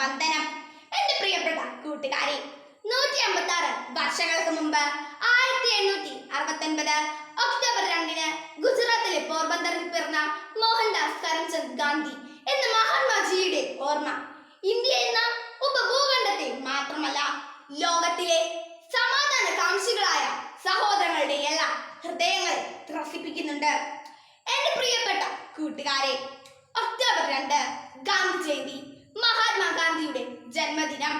വന്ദനം. എന്റെ പ്രിയപ്പെട്ട കൂട്ടുകാരെ നൂറ്റി അമ്പത്തി ആറ് വർഷങ്ങൾക്ക് മുമ്പ് ആയിരത്തി എണ്ണൂറ്റി അറുപത്തി ഒൻപത് ഒക്ടോബർ രണ്ടിന് ഗുജറാത്തിലെ പോർബന്ദറിൽ പിറന്ന മോഹൻദാസ് കരംചന്ദ് ഗാന്ധി എന്ന മഹാത്മാജിയുടെ ഓർമ്മ ഇന്ത്യ എന്ന ഉപഭൂഖണ്ഡത്തെ മാത്രമല്ല ലോകത്തിലെ സമാധാന കാംക്ഷികളായ സഹോദരങ്ങളുടെ എല്ലാ ഹൃദയങ്ങളെ ത്രസിപ്പിക്കുന്നുണ്ട്. എന്റെ പ്രിയപ്പെട്ട കൂട്ടുകാരെ ഒക്ടോബർ രണ്ട് ഗാന്ധി ജയന്തി. മഹാത്മാഗാന്ധിയുടെ ജന്മദിനം.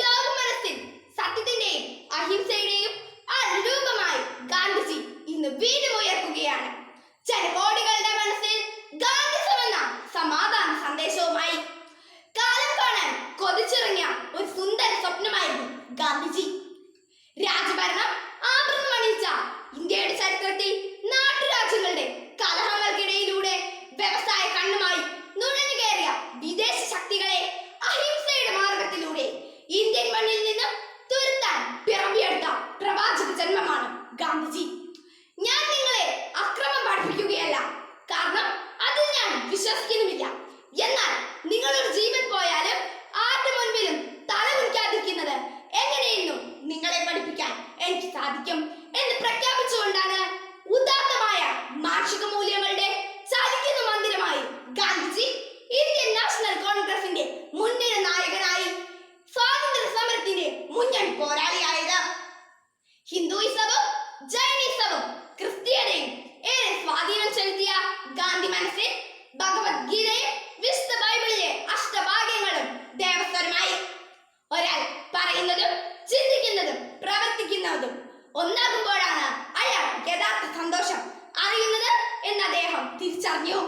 ലോക മനസ്സിൽ സത്യത്തിന്റെയും അഹിംസയുടെയും അനുരൂപമായി ഗാന്ധിജി ഇന്ന് വീണ്ടും ഉയർത്തുകയാണ്. വിശ്വസിക്കുന്നുമില്ല. എന്നാൽ നിങ്ങളുടെ ജീവൻ പോയാലും ആരുടെ മുൻപിലും തല കുനിക്കാതിരിക്കുന്നത് എങ്ങനെയെന്നും നിങ്ങളെ പഠിപ്പിക്കാൻ എനിക്ക് സാധിക്കും എന്ന് പ്രഖ്യാപിച്ചുകൊണ്ടാണ് ഉദാത്തമായ മാർഷിക മൂല്യങ്ങളുടെ ചലിക്കുന്ന മന്ദിരമായി ഗാന്ധിജി ഇന്ത്യൻ നാഷണൽ കോൺഗ്രസിന്റെ മുൻനിര നായകനായി സ്വാതന്ത്ര്യ സമരത്തിന്റെ മുന്നണി പോരാളിയായത്. ഹിന്ദുയിസവും ജൈനിസവും ക്രിസ്ത്യനെയും ഏറെ സ്വാധീനം ചെലുത്തിയ ഗാന്ധി മനസ്സിൽ ഭഗവത്ഗീതയും വിശുദ്ധ ബൈബിളിലെ അഷ്ടഭാഗ്യങ്ങളും ദേവസ്വരമായി ഒരാൾ പറയുന്നതും ചിന്തിക്കുന്നതും പ്രവർത്തിക്കുന്നതും ഒന്നാകുമ്പോഴാണ് അയാൾ യഥാർത്ഥ സന്തോഷം അറിയുന്നത് എന്ന് അദ്ദേഹം തിരിച്ചറിഞ്ഞു.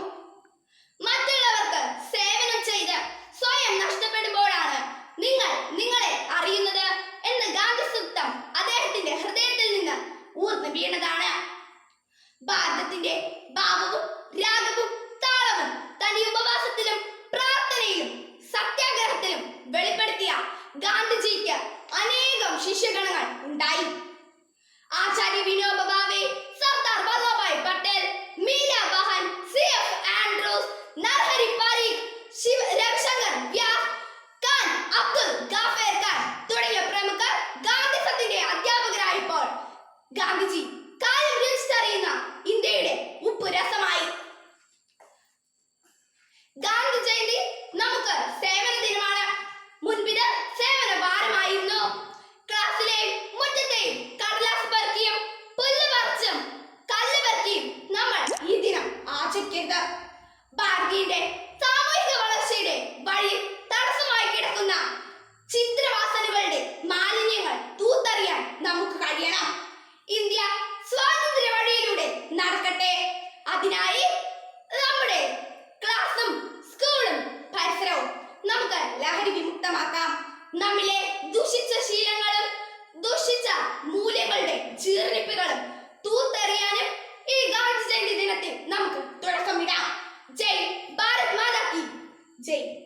ജയന്തി നമുക്ക് സേവന ദിനമാണ്. മുൻപിത് സേവന ഭാരമായിരുന്നു. ക്ലാസ്സിലെയും മുറ്റത്തെയും കടലാസ് പെറുക്കിയും പുല്ല് പറിച്ചും കല്ല് പെറുക്കിയും നമ്മൾ ഈ ദിനം ആചരിക്കരുത്. ഭാരതീയന്റെ നമ്മിലെ ദുഷിച്ച ശീലങ്ങളും ദുഷിച്ച മൂല്യങ്ങളുടെ ജീർണിപ്പുകളും തൂത്തെറിയാനും ഈ ഗാന്ധി ജയന്തി ദിനത്തിൽ നമുക്ക് തുടക്കമിടാം. ജയ് ഭാരത് മാതാ കി. ജയ്.